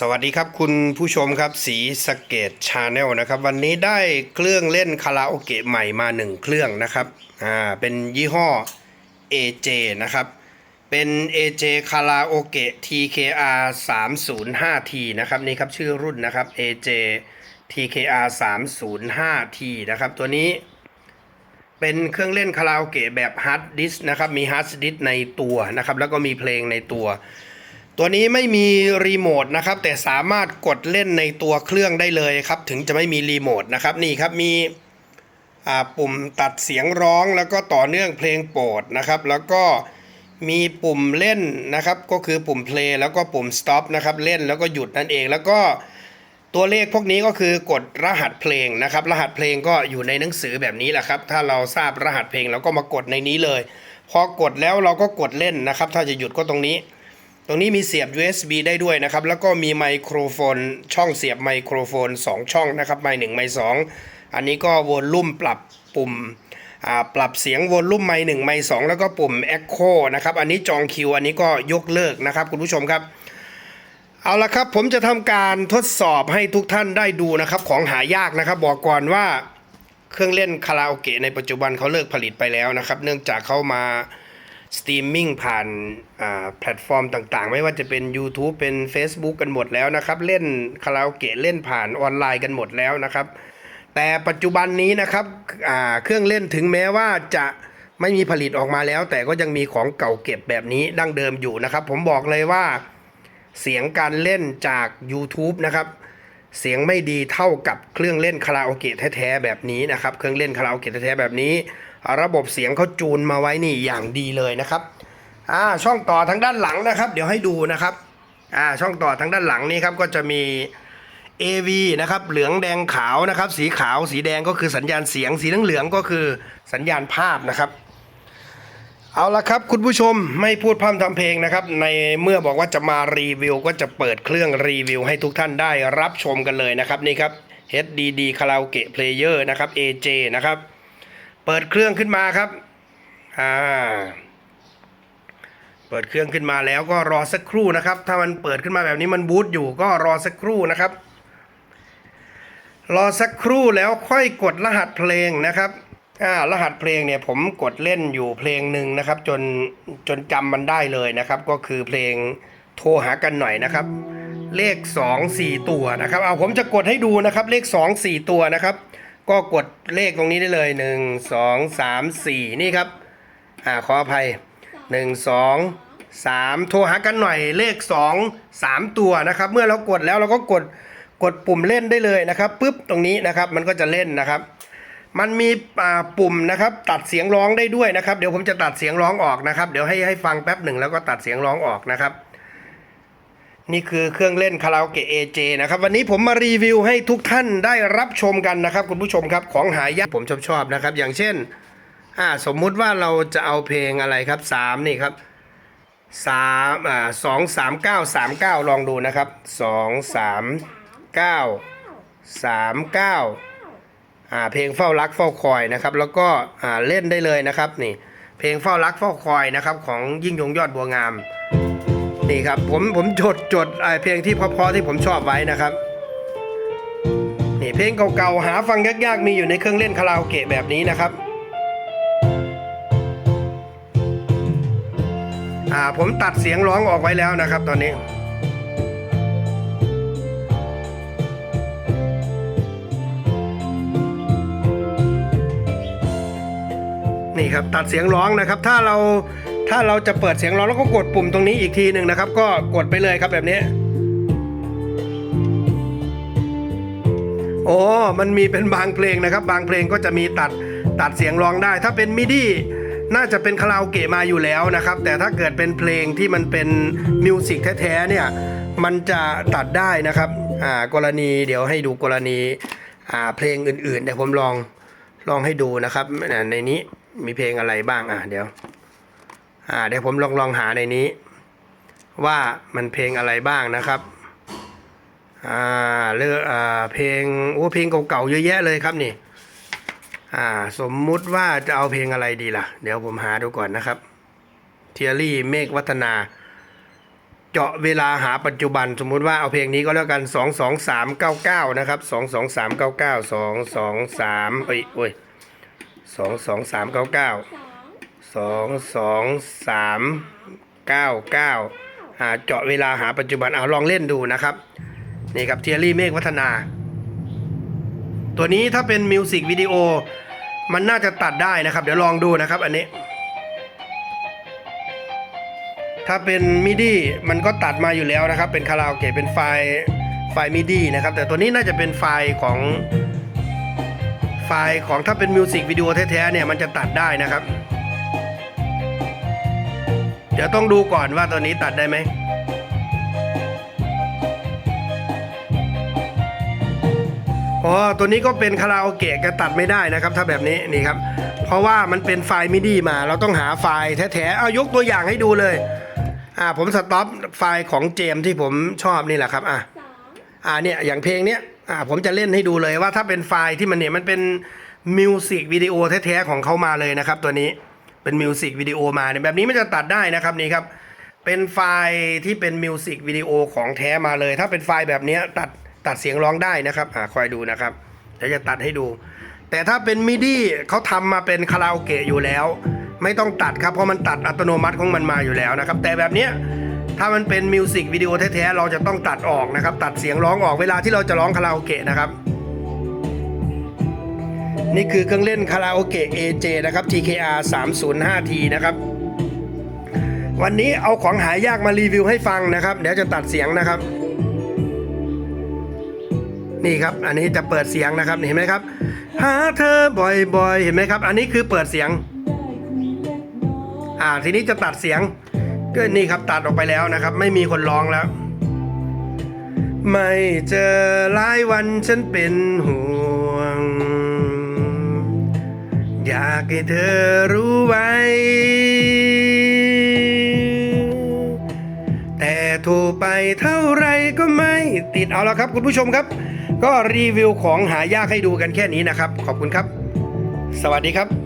สวัสดีครับคุณผู้ชมครับสีสเกตชาแนลนะครับ วันนี้ได้เครื่องเล่นคาราโอเกะใหม่มาหนึ่งเครื่องนะครับอ่าเป็นยี่ห้อ AJ นะครับ เป็น AJ คาราโอเกะ TKR 305T นะครับนี่ครับชื่อรุ่นนะครับ AJ TKR 305T นะครับ ตัวนี้เป็นเครื่องเล่นคาราโอเกะแบบฮาร์ดดิสนะครับมีฮาร์ดดิสในตัวนะครับแล้วก็มีเพลงในตัว ตัวนี้ไม่มีรีโมทนะครับแต่สามารถกดเล่นในตัวเครื่องได้เลยครับ ถึงจะไม่มีรีโมทนะครับนี่ครับมีปุ่มตัดเสียงร้องแล้วก็ต่อเนื่องเพลงโปรดนะครับ แล้วก็มีปุ่มเล่นนะครับ ก็คือปุ่ม play แล้วก็ปุ่ม stop นะครับเล่นแล้วก็หยุดนั่นเอง แล้วก็ตัวเลขพวกนี้ก็คือกดรหัสเพลงนะครับ รหัสเพลงก็อยู่ในหนังสือแบบนี้แหละครับ ถ้าเราทราบรหัสเพลงเราก็มากดในนี้เลย พอกดแล้วเราก็กดเล่นนะครับ ถ้าจะหยุดก็ตรงนี้ ตรงนี้มีเสียบ USB ได้ด้วยนะครับ แล้วก็มีไมโครโฟน ช่องเสียบไมโครโฟน 2 ช่องนะครับ ไมค์หนึ่งไมค์สองอันนี้ก็วอลลุ่มปรับปุ่มอ่าปรับเสียงวอลลุ่มไมค์หนึ่งไมค์สองแล้วก็ปุ่ม Echo นะครับ อันนี้จองคิว อันนี้ก็ยกเลิกนะครับคุณผู้ชมครับ เอาละครับผมจะทำการทดสอบให้ทุกท่านได้ดูนะครับ ของหายากนะครับ บอกก่อนว่าเครื่องเล่นคาราโอเกะในปัจจุบันเขาเลิกผลิตไปแล้วนะครับ เนื่องจากเขามา สตรีมมิ่งผ่านแพลตฟอร์มต่างๆ ไม่ว่าจะเป็น YouTube เป็น Facebook กันหมดแล้วนะครับ เล่นคาราโอเกะเล่นผ่านออนไลน์กันหมดแล้วนะครับ แต่ปัจจุบันนี้นะครับเครื่องเล่นถึงแม้ว่าจะไม่มีผลิตออกมาแล้ว แต่ก็ยังมีของเก่าเก็บแบบนี้ดั้งเดิมอยู่นะครับ ผมบอกเลยว่าเสียงการเล่นจาก YouTube นะครับเสียงไม่ดีเท่ากับเครื่องเล่นคาราโอเกะแท้ๆแบบนี้นะครับ เครื่องเล่นคาราโอเกะแท้ๆแบบนี้ ระบบเสียงเขาจูนมาไว้นี่อย่างดีเลยนะครับอ่าช่องต่อทางด้านหลังนะครับ เดี๋ยวให้ดูนะครับอ่าช่องต่อทางด้านหลังนี้ครับก็จะมี AV นะครับเหลืองแดงขาวนะครับ สีขาวสีแดงก็คือสัญญาณเสียง สีเหลืองก็คือสัญญาณภาพนะครับ เอาละครับคุณผู้ชมไม่พูดพร่ำทำเพลงนะครับ ในเมื่อบอกว่าจะมารีวิว ก็จะเปิดเครื่องรีวิว ให้ทุกท่านได้รับชมกันเลยนะครับนี่ครับ HDD Karaoke Player นะครับ AJ นะครับ เปิดเครื่องขึ้นมาครับอ่าเปิดเครื่องขึ้นมาแล้วก็รอสักครู่นะครับ ถ้ามันเปิดขึ้นมาแบบนี้มันบูตอยู่ก็รอสักครู่นะครับ รอสักครู่แล้วค่อยกดรหัสเพลงนะครับอ่ารหัสเพลงเนี่ยผมกดเล่นอยู่เพลงหนึ่งนะครับ จนจนจำมันได้เลยนะครับ ก็คือเพลงโทรหากันหน่อยนะครับ เลข 2 4 ตัวนะครับ เอาผมจะกดให้ดูนะครับ เลข 2 4 ตัวนะครับ ก็กดเลขตรงนี้ได้เลย 1 2 3 4 นี่ครับอ่าขออภัย 1 2 3 โทรหากันหน่อยเลข 2 3 ตัวนะครับ เมื่อเรากดแล้วเราก็กดกดปุ่มเล่นได้เลยนะครับปุ๊บตรงนี้นะครับมันก็จะเล่นนะครับ มันมีอ่าปุ่มนะครับตัดเสียงร้องได้ด้วยนะครับ เดี๋ยวผมจะตัดเสียงร้องออกนะครับ เดี๋ยวให้ให้ฟังแป๊บหนึ่งแล้วก็ตัดเสียงร้องออกนะครับ นี่คือเครื่องเล่นคาราโอเกะ AJ นะครับ วันนี้ผมมารีวิวให้ทุกท่านได้รับชมกันนะครับ คุณผู้ชมครับของหายากผมชอบชอบนะครับ อย่างเช่น อ่าสมมุติว่าเราจะเอาเพลงอะไรครับสามนี่ครับสามอ่าสองสามเก้าสามเก้าลองดูนะครับสองสามเก้าสามเก้าอ่าเพลงเฝ้ารักเฝ้าคอยนะครับ แล้วก็อ่าเล่นได้เลยนะครับนี่เพลงเฝ้ารักเฝ้าคอยนะครับของยิ่งยงยอดบัวงาม นี่ครับผมผมจดจดอ่าเพลงที่เพราะๆที่ผมชอบไว้นะครับนี่เพลงเก่าๆหาฟังยากๆมีอยู่ในเครื่องเล่นคาราโอเกะแบบนี้นะครับอ่าผมตัดเสียงร้องออกไว้แล้วนะครับตอนนี้ ครับตัดเสียงร้องนะครับ ถ้าเราถ้าเราจะเปิดเสียงร้องแล้วก็กดปุ่มตรงนี้อีกทีหนึ่งนะครับ ก็กดไปเลยครับแบบนี้โอ้มันมีเป็นบางเพลงนะครับ บางเพลงก็จะมีตัดตัดเสียงร้องได้ ถ้าเป็นมิดี้น่าจะเป็นคาราโอเกะมาอยู่แล้วนะครับ แต่ถ้าเกิดเป็นเพลงที่มันเป็นมิวสิกแท้ๆเนี่ยมันจะตัดได้นะครับอ่ากรณีเดี๋ยวให้ดูกรณีอ่าเพลงอื่นๆเดี๋ยวผมลองลองให้ดูนะครับในนี้ มีเพลงอะไรบ้างอะเดี๋ยว อ่าเดี๋ยวผมลองลองหาในนี้ ว่ามันเพลงอะไรบ้างนะครับ อ่าเลือกอ่าเพลงโอ้เพลงเก่าๆเยอะแยะเลยครับนี่ อ่าสมมุติว่าจะเอาเพลงอะไรดีล่ะ เดี๋ยวผมหาดูก่อนนะครับเทียรี่เมฆวัฒนาจเจาะเวลาหาปัจจุบันสมมุติว่าเอาเพลงนี้ก็แล้วกัน 2 2 3 9 9 นะครับ 2 2 3 9 9 2 2 3 เอ้ยโอ้ย2 2 3 9 9สอง2 2 3 9 9หาเจาะเวลาหาปัจจุบันเอาลองเล่นดูนะครับ นี่ครับเทียรี่เมฆวัฒนา ตัวนี้ถ้าเป็นมิวสิกวิดีโอมันน่าจะตัดได้นะครับ เดี๋ยวลองดูนะครับอันนี้ ถ้าเป็นมิดี้มันก็ตัดมาอยู่แล้วนะครับ เป็นคาราโอเกะเป็นไฟล์ไฟล์มิดี้นะครับ แต่ตัวนี้น่าจะเป็นไฟล์ของ ไฟล์ของถ้าเป็นมิวสิกวิดีโอแท้ๆเนี่ยมันจะตัดได้นะครับ เดี๋ยวต้องดูก่อนว่าตัวนี้ตัดได้ไหมอ๋อตัวนี้ก็เป็นคาราโอเกะแกตัดไม่ได้นะครับ ถ้าแบบนี้นี่ครับเพราะว่ามันเป็นไฟล์มิดีมาเราต้องหาไฟล์แท้ๆเอายกตัวอย่างให้ดูเลย อ่าผมสต็อปไฟล์ของเจมที่ผมชอบนี่แหละครับอะ อ่าเนี่ยอย่างเพลงเนี้ยอ่าผมจะเล่นให้ดูเลยว่าถ้าเป็นไฟล์ที่มันเนี่ยมันเป็นมิวสิกวิดีโอแท้ๆของเขามาเลยนะครับตัวนี้เป็นมิวสิกวิดีโอมาเนี่ยแบบนี้มันจะตัดได้นะครับนี่ครับเป็นไฟล์ที่เป็นมิวสิกวิดีโอของแท้มาเลย ถ้าเป็นไฟล์แบบนี้ตัดตัดเสียงร้องได้นะครับอ่าคอยดูนะครับเดี๋ยวจะตัดให้ดู แต่ถ้าเป็นมิดี้เขาทำมาเป็นคาราโอเกะอยู่แล้ว ไม่ต้องตัดครับเพราะมันตัดอัตโนมัติของมันมาอยู่แล้วนะครับ แต่แบบนี้ ถ้ามันเป็นมิวสิกวิดีโอแท้ๆเราจะต้องตัดออกนะครับ ตัดเสียงร้องออกเวลาที่เราจะร้องคาราโอเกะนะครับ นี่คือเครื่องเล่นคาราโอเกะ AJ นะครับ TKR 305T นะครับ วันนี้เอาของหายากมารีวิวให้ฟังนะครับ เดี๋ยวจะตัดเสียงนะครับ นี่ครับ อันนี้จะเปิดเสียงนะครับเห็นไหมครับหาเธอบ่อยๆ เห็นไหมครับ อันนี้คือเปิดเสียง อ่าทีนี้จะตัดเสียง ก็นี่ครับตัดออกไปแล้วนะครับ ไม่มีคนร้องแล้ว ไม่เจอหลายวันฉันเป็นห่วง อยากให้เธอรู้ไว้ แต่โทรไปเท่าไรก็ไม่ติดเอาละครับ คุณผู้ชมครับ ก็รีวิวของหายากให้ดูกันแค่นี้นะครับ ขอบคุณครับ สวัสดีครับ